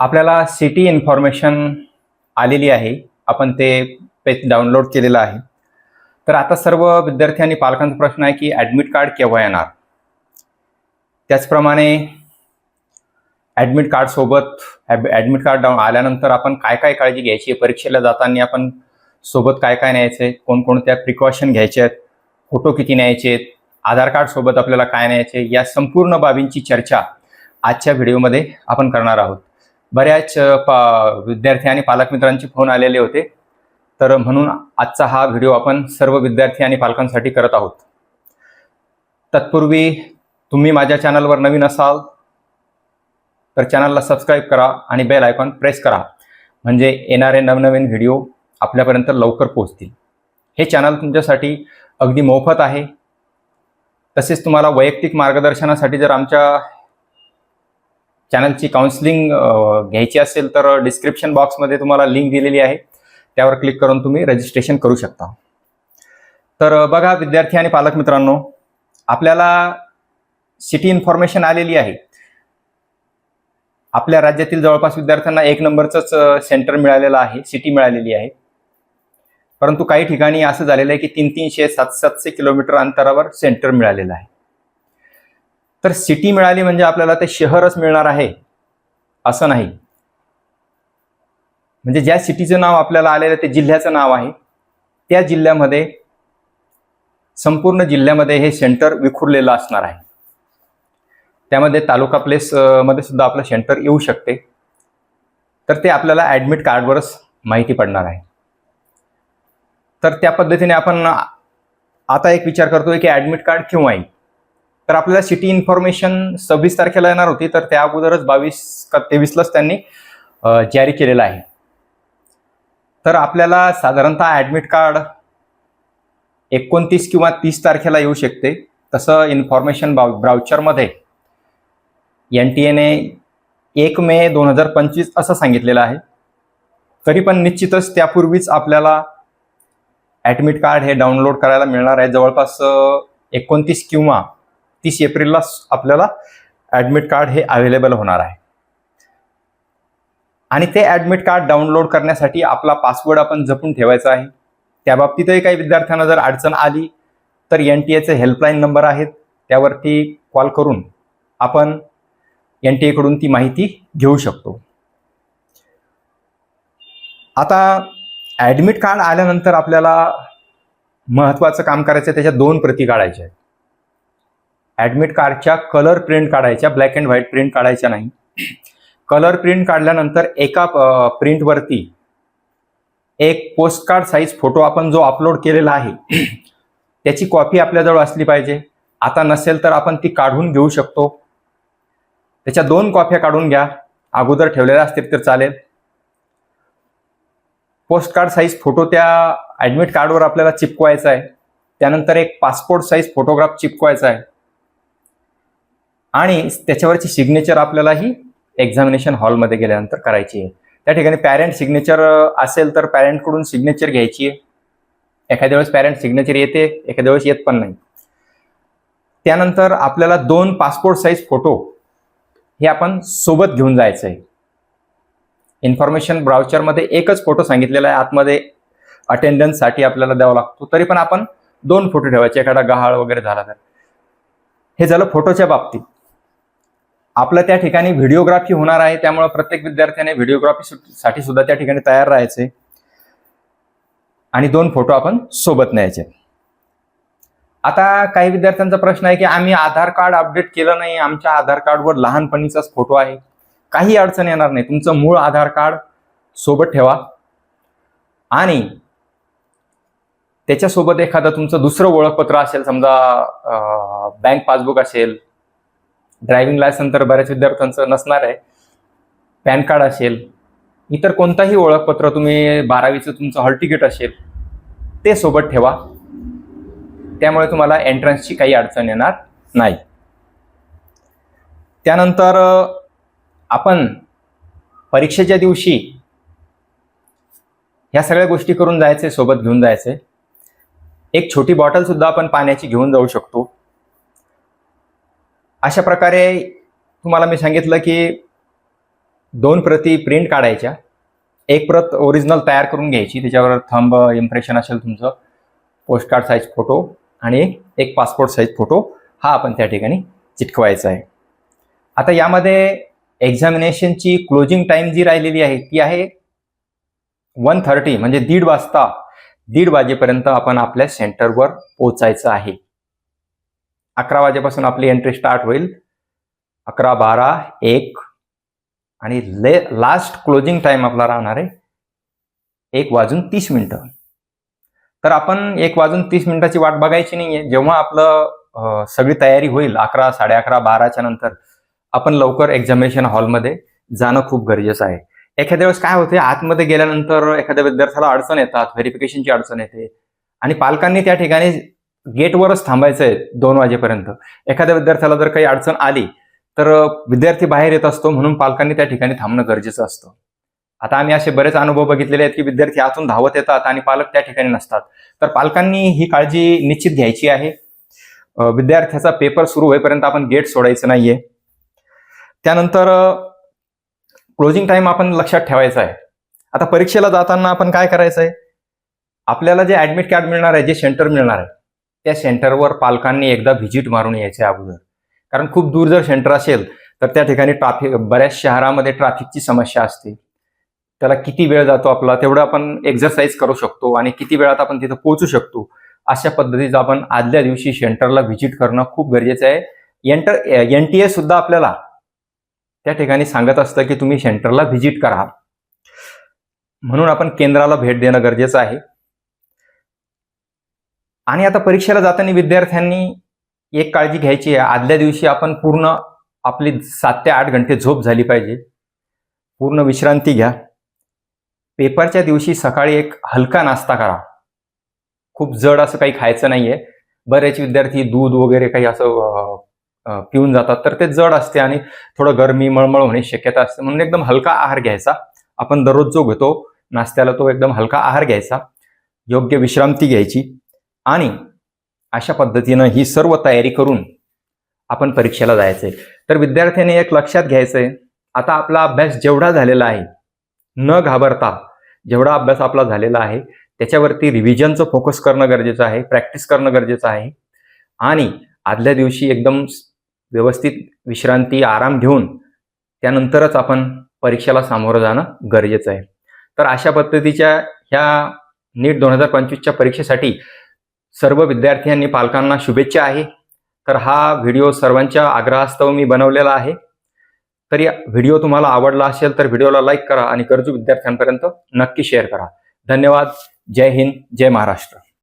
आपल्याला city information आलेली आहे. आपण ते पेज डाउनलोड केलेलं आहे. तर आता सर्व विद्यार्थी आणि पालकांचा प्रश्न आहे की ॲडमिट कार्ड केव्हा येणार? त्याचप्रमाणे ॲडमिट कार्डसोबत ॲडमिट कार्ड डाऊन आल्यानंतर आपण काय काय काळजी घ्यायची? आहे परीक्षेला जाताना आपण सोबत काय काय न्यायचं? आहे कोणकोणत्या प्रिकॉशन घ्यायचे आहेत? फोटो किती न्यायचे आहेत? आधार कार्ड सोबत आपल्याला काय न्यायचे? या संपूर्ण बाबींची चर्चा आजच्या व्हिडिओमध्ये आपण करणार आहोत. बऱ्याच पा विद्यार्थी आणि पालक मित्रांचे फोन आलेले होते. तर म्हणून आजचा हा व्हिडिओ आपण सर्व विद्यार्थी आणि पालकांसाठी करत आहोत. तत्पूर्वी तुम्ही माझ्या चॅनलवर नवीन असाल तर चॅनलला सबस्क्राईब करा आणि बेल आयकॉन प्रेस करा. म्हणजे येणारे नवनवीन व्हिडिओ आपल्यापर्यंत लवकर पोहोचतील. हे चॅनल तुमच्यासाठी अगदी मोफत आहे. तसेच तुम्हाला वैयक्तिक मार्गदर्शनासाठी जर आमच्या चॅनलची काउन्सिलिंग घ्यायची असेल तर डिस्क्रिप्शन बॉक्समध्ये तुम्हाला लिंक दिलेली आहे. त्यावर क्लिक करून तुम्ही रजिस्ट्रेशन करू शकता. तर बघा विद्यार्थी आणि पालक मित्रांनो आपल्याला सिटी इन्फॉर्मेशन आलेली आहे. आपल्या राज्यातील जवळपास विद्यार्थ्यांना एक नंबरचंच सेंटर मिळालेलं आहे सिटी मिळालेली आहे. परंतु काही ठिकाणी असं झालेलं आहे की तीन तीनशे सात सातशे किलोमीटर अंतरावर सेंटर मिळालेलं आहे. तर सिटी मिळाली म्हणजे आपल्याला ते शहरच मिळणार आहे असं नाही. म्हणजे ज्या सिटीचं नाव आपल्याला आलेलं ते जिल्ह्याचं नाव आहे. त्या जिल्ह्यामध्ये संपूर्ण जिल्ह्यामध्ये हे सेंटर विखुरलेलं असणार आहे. त्यामध्ये तालुका प्लेस मध्ये सुद्धा आपलं सेंटर येऊ शकते. तर ते आपल्याला ॲडमिट कार्डवरच माहिती पडणार आहे. तर त्या पद्धतीने आपण आता एक विचार करतोय की ॲडमिट कार्ड केव्हा येईल तर आपल्याला सिटी इन्फॉर्मेशन सव्वीस तारखेला येणार होती तर त्या अगोदरच बावीस का तेवीसलाच त्यांनी जारी केलेलं आहे. तर आपल्याला साधारणतः ॲडमिट कार्ड एकोणतीस किंवा तीस तारखेला येऊ शकते. तसं इन्फॉर्मेशन ब्राउ ब्राउचरमध्ये एन टी एने एक मे दोन हजार पंचवीस असं सांगितलेलं आहे. तरी पण निश्चितच त्यापूर्वीच आपल्याला ॲडमिट कार्ड हे डाउनलोड करायला मिळणार आहे. जवळपास एकोणतीस किंवा तीस एप्रिलला आपल्याला ॲडमिट कार्ड हे अवेलेबल होणार आहे. आणि ते ॲडमिट कार्ड डाउनलोड करण्यासाठी आपला पासवर्ड आपण जपून ठेवायचा आहे. त्या बाबतीतही काही विद्यार्थ्यांना जर अडचण आली तर एन टी एचे हेल्पलाईन नंबर आहेत. त्यावरती कॉल करून आपण एन टी एकडून ती माहिती घेऊ शकतो. आता ॲडमिट कार्ड आल्यानंतर आपल्याला महत्त्वाचं काम करायचं आहे, त्याच्या दोन प्रती काढायच्या आहेत. ॲडमिट कार्डच्या कलर प्रिंट काढायच्या ब्लॅक अँड व्हाईट प्रिंट काढायच्या नाही. कलर प्रिंट काढल्यानंतर एका प्रिंटवरती एक पोस्टकार्ड साईज फोटो आपण जो अपलोड केलेला आहे त्याची कॉपी आपल्याजवळ असली पाहिजे. आता नसेल तर आपण ती काढून घेऊ शकतो. त्याच्या दोन कॉप्या काढून घ्या. अगोदर ठेवलेल्या असतील तर चालेल. पोस्ट कार्ड साईज फोटो त्या ॲडमिट कार्डवर आपल्याला चिपकवायचा आहे. त्यानंतर एक पासपोर्ट साईज फोटोग्राफ चिपकवायचा आहे. आणि त्याच्यावरची सिग्नेचर आपल्याला ही एक्झामिनेशन हॉलमध्ये गेल्यानंतर करायची आहे. त्या ठिकाणी पॅरेंट सिग्नेचर असेल तर पॅरेंटकडून सिग्नेचर घ्यायची आहे. एखाद्या वेळेस पॅरेंट सिग्नेचर येते एखाद्या वेळेस येत पण नाही. त्यानंतर आपल्याला दोन पासपोर्ट साईज फोटो हे आपण सोबत घेऊन जायचं आहे. इन्फॉर्मेशन ब्राउचरमध्ये एकच फोटो सांगितलेला आहे. आतमध्ये अटेंडन्ससाठी आपल्याला द्यावा लागतो. तरी पण आपण दोन फोटो ठेवायचे. एखादा गहाळ वगैरे झाला तर. हे झालं फोटोच्या बाबतीत. आपलं त्या ठिकाणी व्हिडिओग्राफी होणार आहे त्यामुळे प्रत्येक विद्यार्थ्याने व्हिडिओग्राफी साठी सुद्धा त्या ठिकाणी तयार राहायचे. आणि दोन फोटो आपण सोबत न्यायचे. आता काही विद्यार्थ्यांचा प्रश्न आहे की आम्ही आधार कार्ड अपडेट केलं नाही आमच्या आधार कार्डवर लहानपणीचाच फोटो आहे. काही अडचण येणार नाही. तुमचं मूळ आधार कार्ड सोबत ठेवा. आणि त्याच्यासोबत एखादं तुमचं दुसरं ओळखपत्र असेल समजा बँक पासबुक असेल ड्रायव्हिंग लायसन तर बऱ्याच विद्यार्थ्यांचं नसणार आहे. पॅन कार्ड असेल इतर कोणताही ओळखपत्र तुम्ही बारावीचं तुमचं हॉल तिकीट असेल ते सोबत ठेवा. त्यामुळे तुम्हाला एंट्रन्सची काही अडचण येणार नाही. त्यानंतर आपण परीक्षेच्या दिवशी ह्या सगळ्या गोष्टी करून जायचे सोबत घेऊन जायचे. एक छोटी बॉटल सुद्धा आपण पाण्याची घेऊन जाऊ शकतो. अशा प्रकारे तुम्हाला मी सांगितलं की दोन प्रती प्रिंट काढायच्या. एक प्रत ओरिजिनल तयार करून घ्यायची. त्याच्यावर थंब इम्प्रेशन असेल तुमचं पोस्टकार्ड साईज फोटो आणि एक पासपोर्ट साईज फोटो हा आपण त्या ठिकाणी चिटकवायचा आहे. आता यामध्ये एक्झामिनेशनची क्लोजिंग टाईम जी राहिलेली आहे ती आहे वन थर्टी म्हणजे दीड वाजता दीड वाजेपर्यंत आपण आपल्या सेंटरवर पोचायचं आहे. अकरा वाजेपासून आपली एंट्री स्टार्ट होईल. अकरा बारा एक. आणि ले लास्ट क्लोजिंग टाइम आपला राहणार आहे. एक वाजून तीस मिनटं. तर आपण एक वाजून तीस मिनिटाची वाट बघायची नाहीये. जेव्हा आपलं सगळी तयारी होईल अकरा साडे अकरा बाराच्या नंतर आपण लवकर एक्झामिनेशन हॉलमध्ये जाणं खूप गरजेचं आहे. एखाद्या वेळेस काय होते आतमध्ये गेल्यानंतर एखाद्या विद्यार्थ्याला अडचण येतात व्हेरिफिकेशनची अडचण येते. आणि पालकांनी त्या ठिकाणी गेटवरच थांबायचं आहे दोन वाजेपर्यंत. एखाद्या विद्यार्थ्याला जर काही अडचण आली तर विद्यार्थी बाहेर येत असतो म्हणून पालकांनी त्या ठिकाणी थांबणं गरजेचं असतं. आता आम्ही असे बरेच अनुभव बघितलेले आहेत की विद्यार्थी आतून धावत येतात आणि पालक त्या ठिकाणी नसतात. तर पालकांनी ही काळजी निश्चित घ्यायची आहे. विद्यार्थ्याचा पेपर सुरू होईपर्यंत आपण गेट सोडायचं नाहीये. त्यानंतर क्लोजिंग टाइम आपण लक्षात ठेवायचा आहे. आता परीक्षेला जाताना आपण काय करायचं आहे आपल्याला जे ऍडमिट कार्ड मिळणार आहे जे सेंटर मिळणार आहे त्या सेंटरवर पालकांनी एकदा व्हिजिट मारून यायचे अगोदर. कारण खूप दूर जर सेंटर असेल तर त्या ठिकाणी ट्राफिक बऱ्याच शहरामध्ये ट्रॅफिकची समस्या असते. त्याला किती वेळ जातो आपला तेवढं आपण एक्झरसाईज करू शकतो आणि किती वेळात आपण तिथं पोहोचू शकतो अशा पद्धतीचं आपण आदल्या दिवशी सेंटरला व्हिजिट करणं खूप गरजेचं आहे. एंटर एन टी ए सुद्धा आपल्याला त्या ठिकाणी सांगत असतं की तुम्ही सेंटरला व्हिजिट करा. म्हणून आपण केंद्राला भेट देणं गरजेचं आहे. आणि आता परीक्षेला जाताना विद्यार्थ्यांनी एक काळजी घ्यायची आहे. आदल्या दिवशी आपण पूर्ण आपली सात ते आठ घंटे झोप झाली पाहिजे. पूर्ण विश्रांती घ्या. पेपरच्या दिवशी सकाळी एक हलका नाश्ता करा. खूप जड असं काही खायचं नाही आहे बरेच विद्यार्थी दूध वगैरे काही असं पिऊन जातात तर ते जड असते आणि थोडं गरमी मळमळ होण्याची शक्यता असते. म्हणून एकदम हलका आहार घ्यायचा. आपण दररोज जो घेतो नाश्त्याला तो एकदम हलका आहार घ्यायचा. योग्य विश्रांती घ्यायची. आणि अशा पद्धतीनं ही सर्व तयारी करून आपण परीक्षेला जायचंय. तर विद्यार्थ्यांनी एक लक्षात घ्यायचंय. आता आपला अभ्यास जेवढा झालेला आहे न घाबरता जेवढा अभ्यास आपला झालेला आहे त्याच्यावरती रिव्हिजनचं फोकस करणं गरजेचं आहे प्रॅक्टिस करणं गरजेचं आहे. आणि आदल्या दिवशी एकदम व्यवस्थित विश्रांती आराम घेऊन त्यानंतरच आपण परीक्षेला सामोरं जाणं गरजेचं आहे. तर अशा पद्धतीच्या ह्या नीट दोन हजार पंचवीसच्या परीक्षेसाठी सर्व विद्यार्थी आणि पालकांना शुभेच्छा आहे. तर हा व्हिडिओ सर्वांच्या आग्रहास्तव मी बनवलेला आहे. तर या व्हिडिओ तुम्हाला आवडला असेल तर व्हिडिओला लाईक करा आणि गरजू विद्यार्थ्यांपर्यंत नक्की शेअर करा. धन्यवाद. जय हिंद. जय महाराष्ट्र.